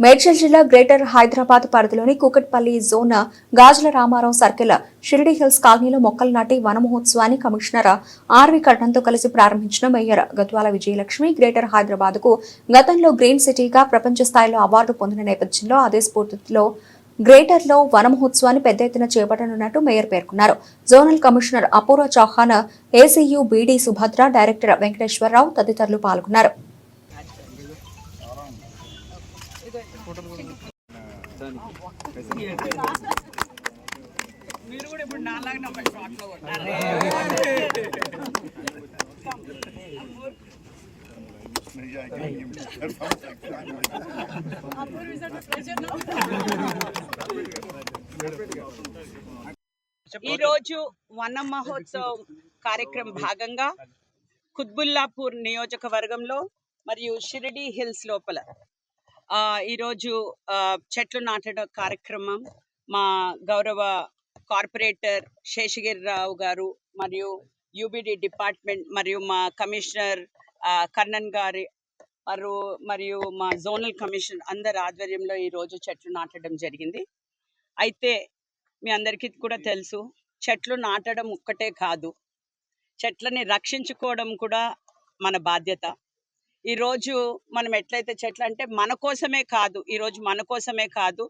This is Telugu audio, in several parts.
మేడ్చల్ జిల్లా గ్రేటర్ హైదరాబాద్ పరిధిలోని Kukatpally zone Gajula Ramarao circle Shiridi hills కాలనీలో మొక్కలు నాటి వన మహోత్సవాన్ని కమిషనర్ ఆర్వి కటన్తో కలిసి ప్రారంభించిన మేయర్ గద్వాల విజయలక్ష్మి గ్రేటర్ హైదరాబాద్కు గతంలో గ్రీన్ సిటీగా ప్రపంచ స్థాయిలో అవార్డు పొందిన నేపథ్యంలో అదే స్ఫూర్తిలో గ్రేటర్లో వన మహోత్సవాన్ని పెద్ద ఎత్తున చేపట్టనున్నట్టు మేయర్ పేర్కొన్నారు. Zonal commissioner Apoorva Chauhan ACU BD Subhadra director Venkateswararao తదితరులు పాల్గొన్నారు. మీరు కూడా ఇప్పుడు నాలాగా లో ఈ రోజు వన మహోత్సవం కార్యక్రమం భాగంగా కుత్బుల్లాపూర్ నియోజకవర్గంలో మరియు షిరిడి హిల్స్ లోపల ఈరోజు చెట్లు నాటడం కార్యక్రమం మా గౌరవ కార్పొరేటర్ శేషగిరిరావు గారు మరియు యూబిడి డిపార్ట్మెంట్ మరియు మా కమిషనర్ కర్ణన్ గారి మరియు మరియు మా జోనల్ కమిషన్ అందరి ఆధ్వర్యంలో ఈ రోజు చెట్లు నాటడం జరిగింది. అయితే మీ అందరికీ కూడా తెలుసు చెట్లు నాటడం ఒక్కటే కాదు. చెట్లని రక్షించుకోవడం కూడా మన బాధ్యత. ఈరోజు మనం ఎట్లయితే చెట్లు అంటే మన కోసమే కాదు ఈరోజు మన కోసమే కాదు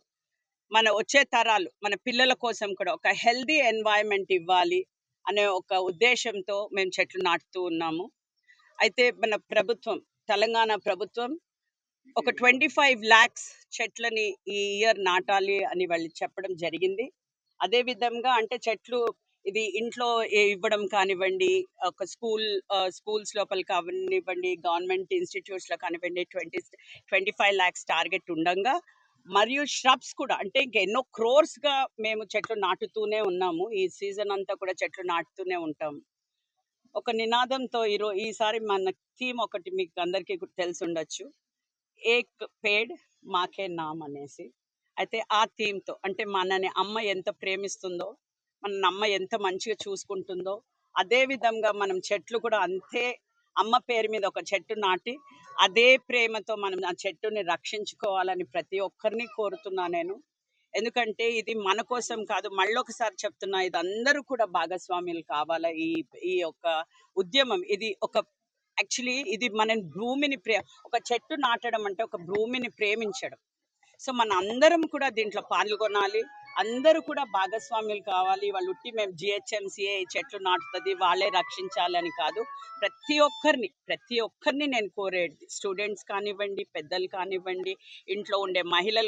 మన వచ్చే తరాలు మన పిల్లల కోసం కూడా ఒక హెల్దీ ఎన్వైరన్మెంట్ ఇవ్వాలి అనే ఒక ఉద్దేశంతో మేము చెట్లు నాటుతూ ఉన్నాము. అయితే మన ప్రభుత్వం తెలంగాణ ప్రభుత్వం ఒక ట్వంటీ ఫైవ్ ల్యాక్స్ చెట్లని ఈ ఇయర్ నాటాలి అని వాళ్ళు చెప్పడం జరిగింది. అదే విధంగా అంటే చెట్లు ఇది ఇంట్లో ఇవ్వడం కానివ్వండి ఒక స్కూల్ స్కూల్స్ లోపల కానివ్వండి గవర్నమెంట్ ఇన్స్టిట్యూట్స్లో కానివ్వండి twenty twenty five lakhs target ఉండగా మరియు ష్రబ్స్ కూడా అంటే ఇంకా ఎన్నో క్రోర్స్గా మేము చెట్లు నాటుతూనే ఉన్నాము. ఈ సీజన్ అంతా కూడా చెట్లు నాటుతూనే ఉంటాం. ఒక నినాదంతో ఈరో ఈసారి మన థీమ్ ఒకటి మీకు అందరికీ తెలిసి ఉండొచ్చు. ఏక్ పేడ్ మాకే నామ్ అనేసి అయితే ఆ థీమ్తో అంటే మనని అమ్మ ఎంత ప్రేమిస్తుందో మన అమ్మ ఎంత మంచిగా చూసుకుంటుందో అదే విధంగా మనం చెట్లు కూడా అంతే అమ్మ పేరు మీద ఒక చెట్టు నాటి అదే ప్రేమతో మనం ఆ చెట్టుని రక్షించుకోవాలని ప్రతి ఒక్కరిని కోరుతున్నా నేను. ఎందుకంటే ఇది మన కోసం కాదు మళ్ళొకసారి చెప్తున్నా ఇది అందరూ కూడా భాగస్వామ్యులు కావాలా ఈ ఈ యొక్క ఉద్యమం. ఇది ఒక యాక్చువల్లీ ఇది మన భూమిని ప్రే ఒక చెట్టు నాటడం అంటే ఒక భూమిని ప్రేమించడం. సో మన అందరం కూడా దీంట్లో పాల్గొనాలి. అందరూ కూడా భాగస్వామ్యులు కావాలి. వాళ్ళు ఉట్టి మేము జిహెచ్ఎంసీఏ చెట్లు నాటుతుంది వాళ్ళే రక్షించాలని కాదు. ప్రతి ఒక్కరిని ప్రతి ఒక్కరిని నేను కోరేది. స్టూడెంట్స్ కానివ్వండి పెద్దలు కానివ్వండి ఇంట్లో ఉండే మహిళలు